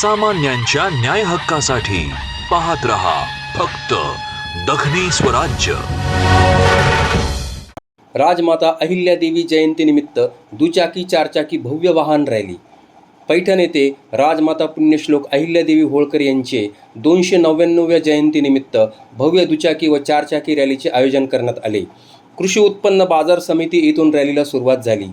सामान्यांच्या न्याय हक्कासाठी पाहत रहा फक्त दखनी स्वराज्य. राजमाता अहिल्यादेवी जयंतीनिमित्त दुचाकी चारचाकी भव्य वाहन रॅली. पैठण येथे राजमाता पुण्यश्लोक अहिल्यादेवी होळकर यांचे दोनशे नव्याण्णव्या जयंतीनिमित्त भव्य दुचाकी व चारचाकी रॅलीचे आयोजन करण्यात आले. कृषी उत्पन्न बाजार समिती येथून रॅलीला सुरुवात झाली.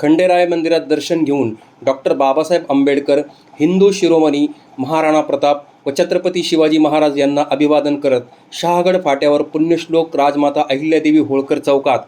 खंडेराय मंदिरात दर्शन घेऊन डॉक्टर बाबासाहेब आंबेडकर हिंदू शिरोमणी महाराणा प्रताप व छत्रपती शिवाजी महाराज यांना अभिवादन करत शहागड फाट्यावर पुण्यश्लोक राजमाता अहिल्यादेवी होळकर चौकात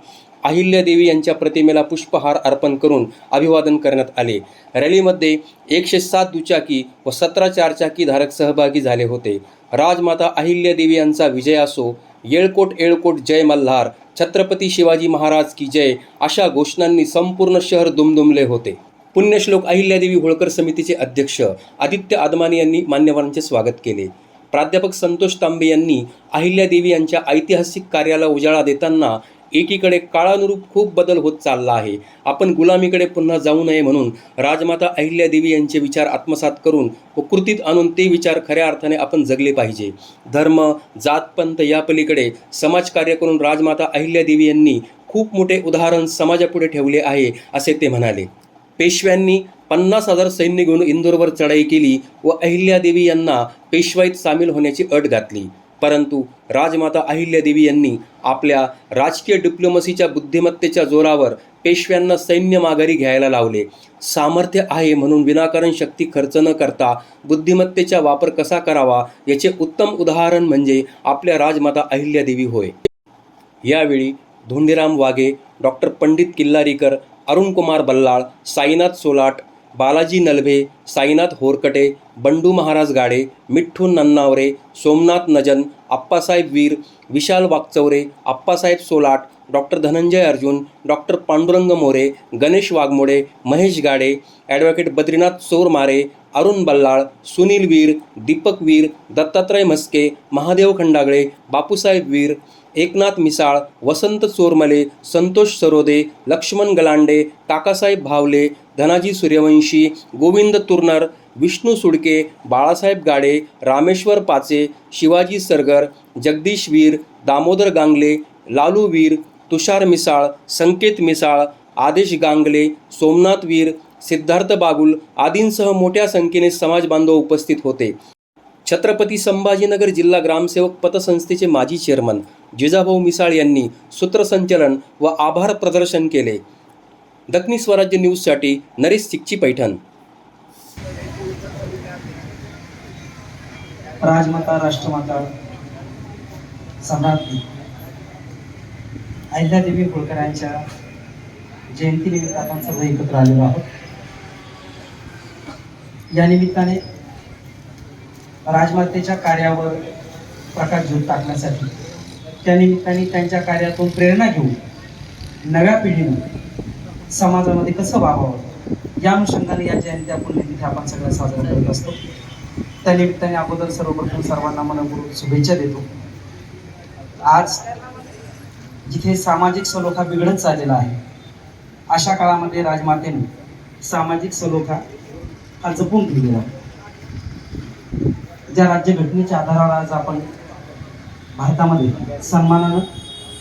अहिल्यादेवी यांच्या प्रतिमेला पुष्पहार अर्पण करून अभिवादन करण्यात आले. रॅलीमध्ये एकशे सात दुचाकी व सतरा चारचाकी धारक सहभागी झाले होते. राजमाता अहिल्यादेवी यांचा विजय असो येळकोट येळकोट जय मल्हार छत्रपती शिवाजी महाराज की जय अशा घोषणांनी संपूर्ण शहर दुमदुमले होते. पुण्यश्लोक अहिल्यादेवी होळकर समितीचे अध्यक्ष आदित्य आदमानी यांनी मान्यवरांचे स्वागत केले. प्राध्यापक संतोष तांबे यांनी अहिल्यादेवी यांच्या ऐतिहासिक कार्याला उजाळा देताना एकीकडे काळानुरूप खूप बदल होत चालला आहे. आपण गुलामीकडे पुन्हा जाऊ नये म्हणून राजमाता अहिल्यादेवी यांचे विचार आत्मसात करून व कृतीत आणून ते विचार खऱ्या अर्थाने आपण जगले पाहिजे. धर्म जातपंथ या पलीकडे समाजकार्य करून राजमाता अहिल्यादेवी यांनी खूप मोठे उदाहरण समाजापुढे ठेवले आहे असे ते म्हणाले. पेशव्यांनी पन्नास हजार सैन्य घेऊन इंदोरवर चढाई केली व अहिल्यादेवी यांना पेशवाईत सामील होण्याची अट घातली. परंतु राजमाता अहिल्यादेवी यांनी आपल्या राजकीय डिप्लोमसीच्या बुद्धिमत्तेच्या जोरावर पेशव्यांना सैन्य माघारी घ्यायला लावले. सामर्थ्य आहे म्हणून विनाकारण शक्ती खर्च न करता बुद्धिमत्तेचा वापर कसा करावा याचे उत्तम उदाहरण म्हणजे आपल्या राजमाता अहिल्यादेवी होय. यावेळी Dhondiram Waghe doctor Pandit Killarikar Arunkumar Ballal Sainath Solat Balaji Nalbhe Sainath Horkate Bandu Maharaj Gade Mitthu Nannaware Somnath Najan Appasaheb Veer Vishal Wagchaure Appasaheb Solat doctor Dhananjay Arjun doctor Pandurang More Ganesh Waghmode Mahesh Gade advocate Badrinath Chormare Arun Ballal Sunil Veer Deepak Veer Dattatray Mhaske Mahadev Khandagale Bapusaheb Veer Eknath Misal Vasant Chormale Santosh Sarode Laxman Galande Kakasaheb Bhavle Dhanaji Suryavanshi Govind तुर्नर Vishnu Sudke Balasaheb गाडे रामेश्वर पाचे शिवाजी सरगर जगदीश वीर दामोदर गांगले लालू वीर तुषार मिसाळ संकेत मिसाळ आदेश गांगले सोमनाथ वीर सिद्धार्थ बागुल आदींसह मोठ्या संख्येने समाज बांधव उपस्थित होते. छत्रपती संभाजीनगर जिल्हा ग्रामसेवक पतसंस्थेचे माजी चेअरमन जिजाभाऊ मिसाळ यांनी सूत्रसंचलन व आभार प्रदर्शन केले. दक्षिणी स्वराज्य न्यूजसाठी नरेश सिक्ची पैठण. राजमाता राष्ट्रमाता सम्राज्ञी अहिल्यादेवी होळकर यांच्या जयंतीनिमित्त आपण सर्व एकत्र आलेलो आहोत. या निमित्ताने राजमातेच्या कार्यावर प्रकाश झोत टाकण्यासाठी त्या निमित्ताने त्यांच्या कार्यातून प्रेरणा घेऊन नव्या पिढीने समाजामध्ये कसं वागावं या अनुषंगाने या जयंती आपण तिथे आपण सगळ्या साजरा करत असतो. त्या निमित्ताने अगोदर सर्वप्रथम सर्वांना मनपूर्वक शुभेच्छा देतो. आज जिथे सामाजिक सलोखा बिघडत चाललेला आहे अशा काळामध्ये राजमातेने सामाजिक सलोखा हा जपून ठेवलेला आहे. ज्या राज्यघटनेच्या आधारावर आज आपण भारतामध्ये सन्मानानं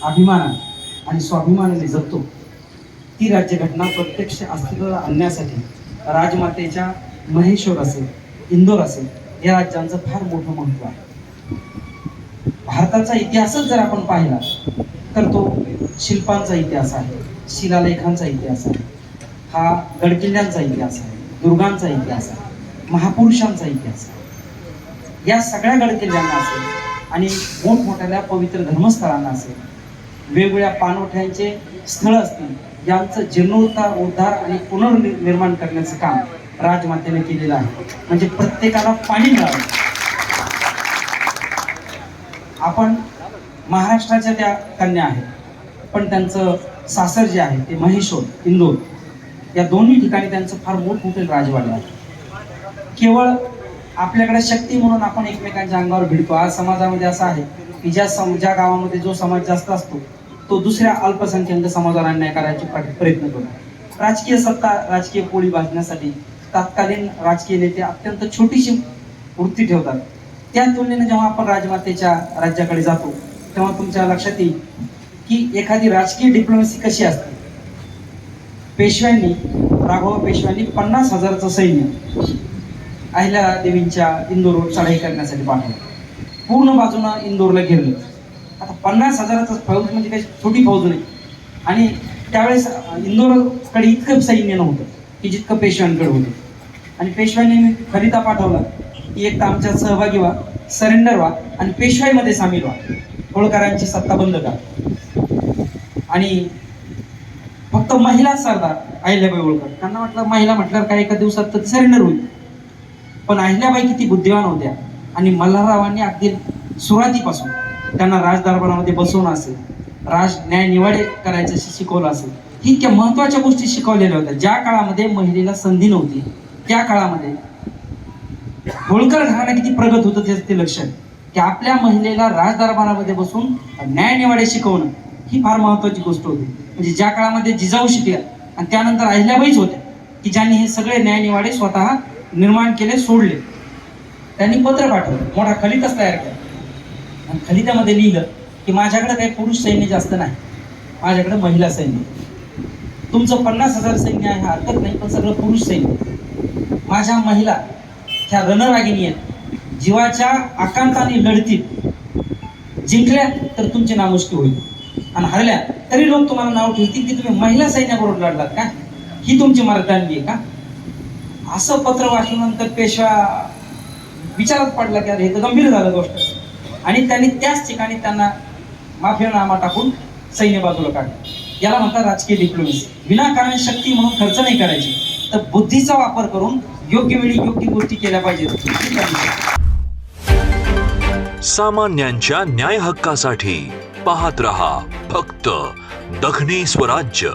अभिमानानं आणि स्वाभिमानाने जगतो ती राज्यघटना प्रत्यक्ष अस्तित्वाला आणण्यासाठी राजमातेच्या महेश्वर असेल इंदोर असेल या राज्यांचं फार मोठं महत्त्व आहे. भारताचा इतिहासच जर आपण पाहिला तर तो शिल्पांचा इतिहास आहे शिलालेखांचा इतिहास आहे हा गडकिल्ल्यांचा इतिहास आहे दुर्गांचा इतिहास आहे महापुरुषांचा इतिहास आहे. या सगळ्या गडकिल्ल्यांना असेल आणि मोठमोठ्या पवित्र धर्मस्थळांना असेल. वेगवेगळ्या पाणवठ्यांचे स्थळ असतील यांचं जीर्णोद्धार उद्धार आणि पुनर्निर्माण करण्याचं काम राजमातेने केलेलं आहे. म्हणजे प्रत्येकाला पाणी मिळावं. आपण महाराष्ट्राच्या त्या कन्या आहेत पण त्यांचं सासर जे आहे ते महेश्वर इंदोर या दोन्ही ठिकाणी त्यांचं फार मोठमोठे राजवाडे आहे केवळ आपल्याकडे शक्ती म्हणून आपण एकमेकांच्या अंगावर भिडतो. आज समाजामध्ये असं आहे की ज्या सम ज्या गावामध्ये जो समाज जास्त असतो तो दुसऱ्या अल्पसंख्याक समाजावर अन्याय करायचे प्रयत्न करतो. राजकीय सत्ता राजकीय पोळी भाजण्यासाठी तत्कालीन राजकीय नेते अत्यंत छोटीशी वृत्ती ठेवतात. त्या तुलनेने जेव्हा आपण राजमातेच्या राज्याकडे जातो तेव्हा तुमच्या लक्षात येईल की एखादी राजकीय डिप्लोमसी कशी असते? पेशव्यांनी राघव पेशव्यांनी पन्नास हजाराचं सैन्य अहिल्या देवींच्या इंदोरवर चढाई करण्यासाठी पाठवलं पूर्ण बाजूनं इंदोरला घेरलं. आता पन्नास हजाराचा फौज म्हणजे काही छोटी फौज नाही. आणि त्यावेळेस इंदोरकडे इतकं सैन्य नव्हतं की जितकं पेशव्यांकडे होतं. आणि पेशव्यांनी खरिता पाठवला की एक तर आमच्या सहभागी व्हा सरेंडर व्हा आणि पेशवाईमध्ये सामील व्हा. होळकरांची सत्ता बंद करा. आणि फक्त महिला सरदार अहिल्याबाई होळकर त्यांना म्हटलं महिला म्हटल्यावर काही एका दिवसात तर सरेंडर होईल. पण अहिल्याबाई किती बुद्धिवान होत्या. आणि मल्हाररावांनी अगदी सुरुवातीपासून त्यांना राजदरबारामध्ये बसवणं असेल राज न्याय निवाडे करायचं शिकवलं असेल ही इतक्या महत्त्वाच्या गोष्टी शिकवलेल्या होत्या. ज्या काळामध्ये महिलेला संधी नव्हती त्या काळामध्ये होळकर घराणं किती प्रगत होतं त्याचं ते लक्षात की आपल्या महिलेला राजदरबारामध्ये बसून न्याय निवाडे शिकवणं ही फार महत्वाची गोष्ट होती. म्हणजे ज्या काळामध्ये जिजाऊ शिकल्या आणि त्यानंतर अहिल्याबाईच होत्या की ज्यांनी हे सगळे न्याय निवाडे स्वतः निर्माण केले सोडले. त्यांनी पत्र पाठवलं. मोठा खलिताच तयार केला. आणि खलितामध्ये लिहिलं की माझ्याकडे काही पुरुष सैन्य जास्त नाही. माझ्याकडे महिला सैन्य तुमचं पन्नास हजार सैन्य आहे हा हरकत नाही पण सगळं पुरुष सैन्य माझ्या महिला ह्या रणरागिणी आहेत. जीवाच्या आकांताने लढतील. जिंकल्या तर तुमची नामुष्की होईल. आणि हरल्या तरी लोक तुम्हाला नाव ठेवतील की तुम्ही महिला सैन्याबरोबर लढलात का? ही तुमची मर्दानगी आहे का? असं पत्र वाचल्यानंतर पेशवा विचारात पडला की अरे हे तर गंभीर झालं गोष्ट. आणि त्यांनी त्याच ठिकाणी त्यांना माफीनामा टाकून सैन्य बाजूला काढलं. याला म्हणतात राजकीय डिप्लोमसी विनाकारण शक्ती म्हणून खर्च नाही करायची तर बुद्धीचा वापर करून योग्य वेळी योग्य गोष्टी केल्या पाहिजेत. सामान्यांच्या न्याय हक्कासाठी पाहत रहा फक्त दखनी स्वराज्य.